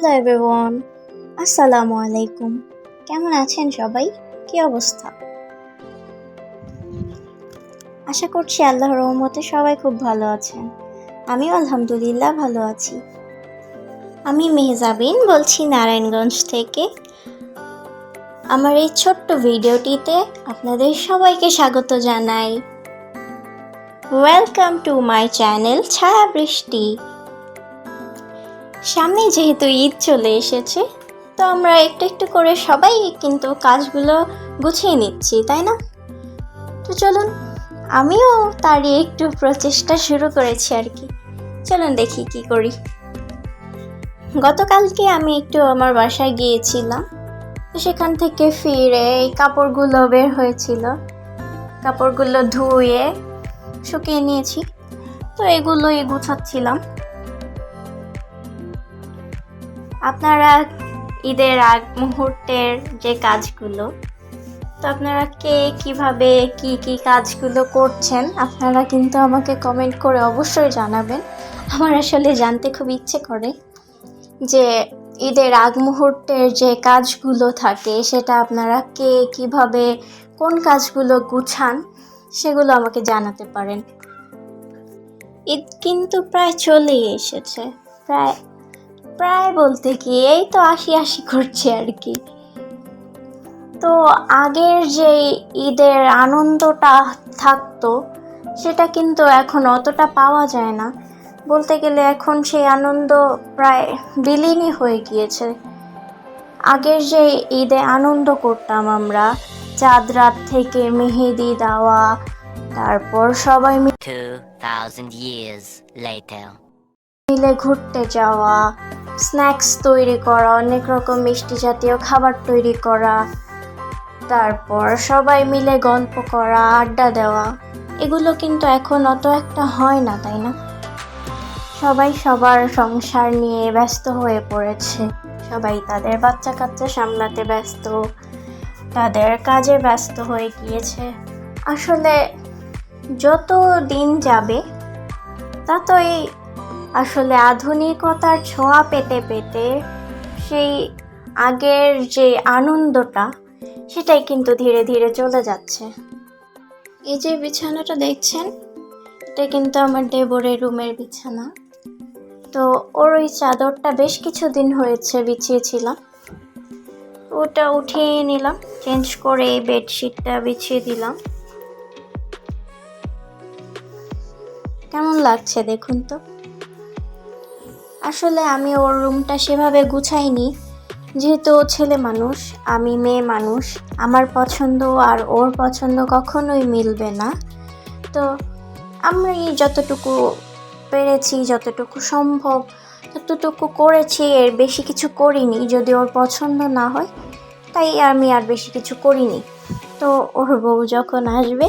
Hello everyone আসসালামু আলাইকুম কেমন আছেন সবাই? কি অবস্থা? আশা করছি আল্লাহর রহমতে সবাই খুব ভালো আছেন। আমিও আলহামদুলিল্লাহ ভালো আছি। আমি মেহজাবিন বলছি নারায়ণগঞ্জ থেকে। আমার এই ছোট্ট ভিডিওটিতে আপনাদের সবাইকে স্বাগত জানাই। ওয়েলকাম টু মাই চ্যানেল ছায়া বৃষ্টি সামনে যেহেতু ঈদ চলে এসেছে, তো আমরা একটু একটু করে সবাই কিন্তু কাজগুলো গুছিয়ে নিচ্ছি, তাই না? তো চলুন, আমিও তারই একটু প্রচেষ্টা শুরু করেছি আর কি। চলুন দেখি কি করি। গতকালকে আমি একটু আমার বাসায় গিয়েছিলাম, তো সেখান থেকে ফিরে এই কাপড়গুলো বের হয়েছিল। কাপড়গুলো ধুয়ে শুকিয়ে নিয়েছি, তো এগুলোই গুছাচ্ছিলাম। আপনারা ঈদের আগ মুহূর্তের যে কাজগুলো, তো আপনারা কে, কীভাবে, কি কি কাজগুলো করছেন, আপনারা কিন্তু আমাকে কমেন্ট করে অবশ্যই জানাবেন। আমার আসলে জানতে খুব ইচ্ছে করে যে ঈদের আগ মুহূর্তের যে কাজগুলো থাকে, সেটা আপনারা কে, কীভাবে, কোন কাজগুলো গুছান, সেগুলো আমাকে জানাতে পারেন। ঈদ কিন্তু প্রায় চলেই এসেছে। প্রায় প্রায় বলতে কি এই তো আশি আশি করছে আর কি। তো আগের যে ঈদের আনন্দটা থাকতো সেটা কিন্তু এখন অতটা পাওয়া যায় না। বলতে গেলে এখন সেই আনন্দ প্রায় বিলীনই হয়ে গিয়েছে। আগের যে ঈদে আনন্দ করতাম আমরা চাঁদ রাত থেকে মেহেদি দেওয়া তারপর সবাই 2,000 মিলে ঘুরতে যাওয়া স্ন্যাক্স তৈরি করা, অনেক রকম মিষ্টি জাতীয় খাবার তৈরি করা, তারপর সবাই মিলে গল্প করা, আড্ডা দেওয়া। এগুলো কিন্তু এখন অত একটা হয় না, তাই না? সবাই সবার সংসার নিয়ে ব্যস্ত হয়ে পড়েছে। সবাই তাদের বাচ্চা কাচ্চা সামলাতে ব্যস্ত, তাদের কাজে ব্যস্ত হয়ে গিয়েছে। আসলে যত দিন যাবে, ততই আসলে আধুনিকতার ছোঁয়া পেতে পেতে সেই আগের যে আনন্দটা, সেটাই কিন্তু ধীরে ধীরে চলে যাচ্ছে। এই যে বিছানাটা দেখছেন, এটা কিন্তু আমার দেবরের রুমের বিছানা। তো ওর ওই চাদরটা বেশ কিছুদিন হয়েছে বিছিয়েছিলাম। ওটা উঠিয়ে নিলাম, চেঞ্জ করে এই বেডশিটটা বিছিয়ে দিলাম। কেমন লাগছে দেখুন তো? আসলে আমি ওর রুমটা সেভাবে গুছাইনি। যেহেতু ও ছেলে মানুষ, আমি মেয়ে মানুষ, আমার পছন্দ আর ওর পছন্দ কখনোই মিলবে না। তো আমি যতটুকু পেরেছি, যতটুকু সম্ভব, ততটুকু করেছি, এর বেশি কিছু করিনি। যদি ওর পছন্দ না হয়, তাই আমি আর বেশি কিছু করিনি। তো ওর বউ যখন আসবে,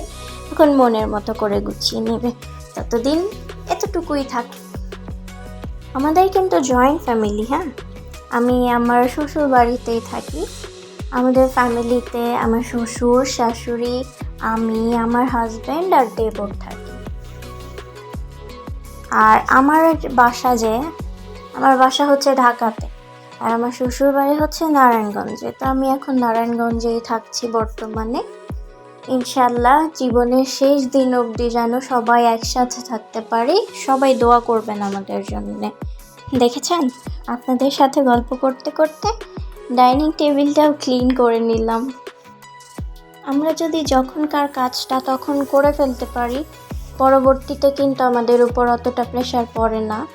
তখন মনের মতো করে গুছিয়ে নেবে। ততদিন এতটুকুই থাক। আমাদের কিন্তু জয়েন্ট ফ্যামিলি হ্যাঁ? আমি আমার শ্বশুর বাড়িতেই থাকি। আমাদের ফ্যামিলিতে আমার শ্বশুর, শাশুড়ি, আমি, আমার হাজব্যান্ড আর দেবর থাকি। আর আমার বাসা যে, আমার বাসা হচ্ছে ঢাকাতে। আর আমার শ্বশুর বাড়ি হচ্ছে নারায়ণগঞ্জে। তো আমি এখন নারায়ণগঞ্জেই থাকছি বর্তমানে। ইনশাল্লাহ জীবনের শেষ দিন অবধি যেন সবাই একসাথে থাকতে পারি। সবাই দোয়া করবেন আমাদের জন্য। দেখেছেন? আপনাদের সাথে গল্প করতে করতে ডাইনিং টেবিলটাও ক্লিন করে নিলাম। আমরা যদি যখনকার কাজটা তখন করে ফেলতে পারি, পরবর্তীতে কিন্তু আমাদের উপর অতটা প্রেশার পড়ে না।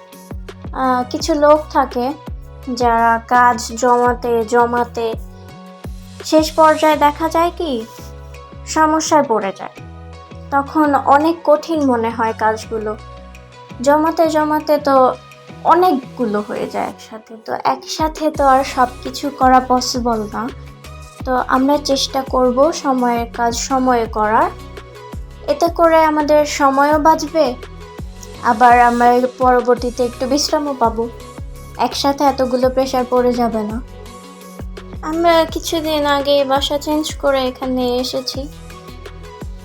কিছু লোক থাকে যারা কাজ জমাতে জমাতে, শেষ পর্যায়ে দেখা যায় কি সমস্যায় পড়ে যায়। তখন অনেক কঠিন মনে হয় কাজগুলো। জমাতে জমাতে তো অনেকগুলো হয়ে যায় একসাথে। তো একসাথে তো আর সব কিছু করা পসিবল না। তো আমরা চেষ্টা করব সময়ের কাজ সময়ে করার। এতে করে আমাদের সময়ও বাঁচবে, আবার আমরা পরবর্তীতে একটু বিশ্রামও পাবো। একসাথে এতগুলো প্রেশার পড়ে যাবে না। আমরা কিছুদিন আগে বাসা চেঞ্জ করে এখানে এসেছি।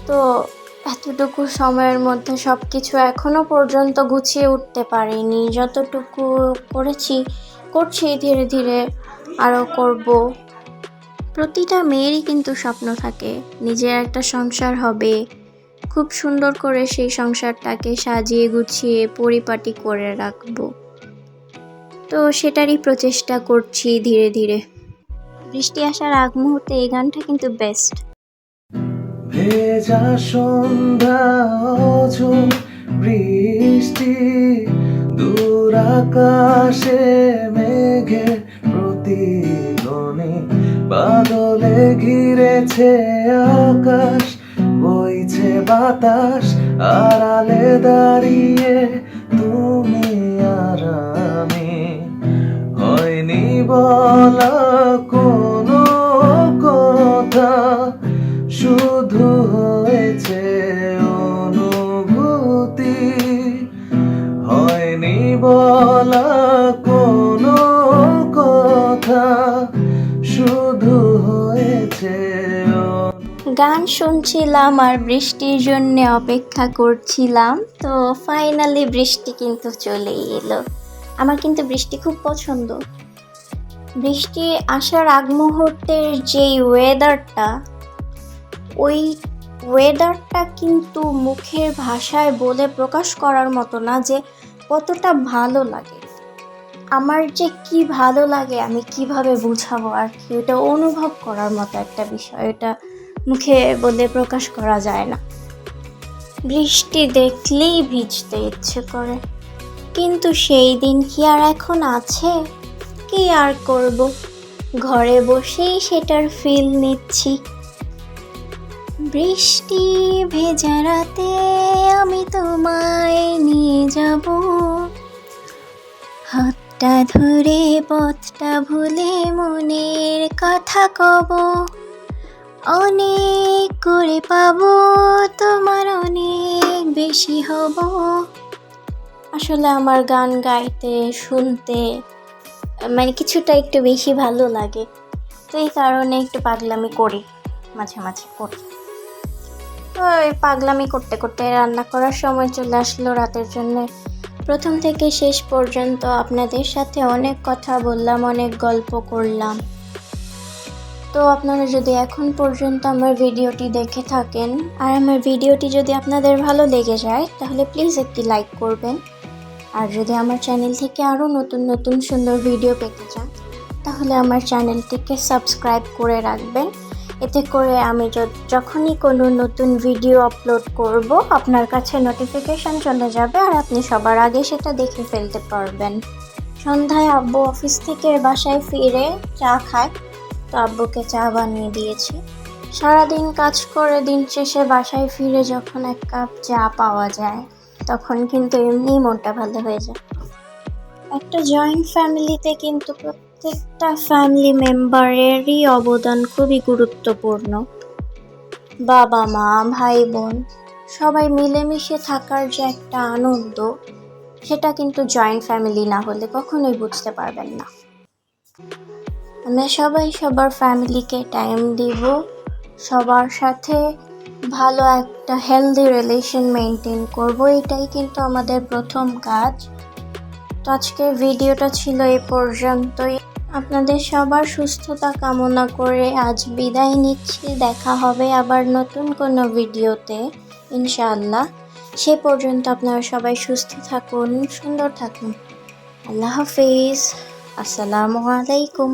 তো এতটুকু সময়ের মধ্যে সব কিছু এখনও পর্যন্ত গুছিয়ে উঠতে পারিনি। যতটুকু করেছি, করছি, ধীরে ধীরে আরও করব। প্রতিটা মেয়েরই কিন্তু স্বপ্ন থাকে, নিজের একটা সংসার হবে। খুব সুন্দর করে সেই সংসারটাকে সাজিয়ে গুছিয়ে পরিপাটি করে রাখব। তো সেটারই প্রচেষ্টা করছি ধীরে ধীরে। বৃষ্টি আসার আগ মুহূর্তে এই গানটা কিন্তু বেস্ট ভেজা সন্ধ্যা বৃষ্টি, দূর আকাশে মেঘের প্রতিগণে বাদলে ঘিরেছে আকাশ, বইছে বাতাস, আড়ালে দাঁড়িয়ে তুমি আর আমি। হয়নি বলা শুধু হয়েছে অনুভূতি। হয়নি বলা কোনো কথা, শুধু হয়েছে গান শুনছিলাম আর বৃষ্টির জন্য অপেক্ষা করছিলাম, তো ফাইনালি বৃষ্টি কিন্তু চলে এলো। আমার কিন্তু বৃষ্টি খুব পছন্দ। বৃষ্টি আসার আগ মুহূর্তের যেই ওয়েদারটা ওই ওয়েদারটা কিন্তু মুখের ভাষায় বলে প্রকাশ করার মতো না যে কতটা ভালো লাগে। আমার যে কি ভালো লাগে আমি কীভাবে বুঝাবো আর কি? ওটা অনুভব করার মতো একটা বিষয়। এটা মুখে বলে প্রকাশ করা যায় না। বৃষ্টি দেখলেই ভিজতে ইচ্ছে করে। কিন্তু সেই দিন কি আর এখন আছে? কি আর করব? ঘরে বসেই সেটার ফিল নিচ্ছি। বৃষ্টি ভেজা রাতে আমি তোমায় নিয়ে যাব। হাতটা ধরে পথটা ভুলে মনের কথা কব। অনেক করে পাবো, তোমার অনেক বেশি হব। আসলে আমার গান গাইতে, শুনতে মানে কিছুটা একটু বেশি ভালো লাগে। তো এই কারণে একটু পাগলামি করি, মাঝে মাঝে করি। পাগলামি করতে করতে রান্না করার সময় চলে আসলো রাতের জন্য। প্রথম থেকে শেষ পর্যন্ত আপনাদের সাথে অনেক কথা বললাম, অনেক গল্প করলাম। তো আপনারা যদি এখন পর্যন্ত আমার ভিডিওটি দেখে থাকেন, আর আমার ভিডিওটি যদি আপনাদের ভালো লেগে যায়, তাহলে প্লিজ একটি লাইক করবেন। আর যদি আমার চ্যানেল থেকে আরও নতুন নতুন সুন্দর ভিডিও পেতে চান, তাহলে আমার চ্যানেলটিকে সাবস্ক্রাইব করে রাখবেন। এতে করে আমি যখনই কোনো নতুন ভিডিও আপলোড করব, আপনার কাছে নোটিফিকেশান চলে যাবে আর আপনি সবার আগে সেটা দেখে ফেলতে পারবেন। সন্ধ্যায় আব্বু অফিস থেকে বাসায় ফিরে চা খায়। তো আব্বুকে চা বানিয়ে দিয়েছি। সারাদিন কাজ করে দিন শেষে বাসায় ফিরে যখন এক কাপ চা পাওয়া যায়, তখন কিন্তু এমনি মনটা ভালো হয়ে যায়। একটা জয়েন্ট ফ্যামিলিতে কিন্তু প্রত্যেকটা ফ্যামিলি মেম্বারেরই অবদান খুবই গুরুত্বপূর্ণ। বাবা মা, ভাই বোন, সবাই মিলেমিশে থাকার যে একটা আনন্দ, সেটা কিন্তু জয়েন্ট ফ্যামিলি না হলে কখনোই বুঝতে পারবেন না। আমরা সবাই সবার ফ্যামিলিকে টাইম দিব, সবার সাথে ভালো একটা হেলদি রিলেশন মেনটেন করব, এটাই কিন্তু আমাদের প্রথম কাজ। তো আজকের ভিডিওটা ছিল এ পর্যন্তই। আপনাদের সবার সুস্থতা কামনা করে আজ বিদায় নিচ্ছি। দেখা হবে আবার নতুন কোনো ভিডিওতে। ইনশাআল্লাহ। সে পর্যন্ত আপনারা সবাই সুস্থ থাকুন, সুন্দর থাকুন। আল্লাহ হাফিজ। আসসালামু আলাইকুম।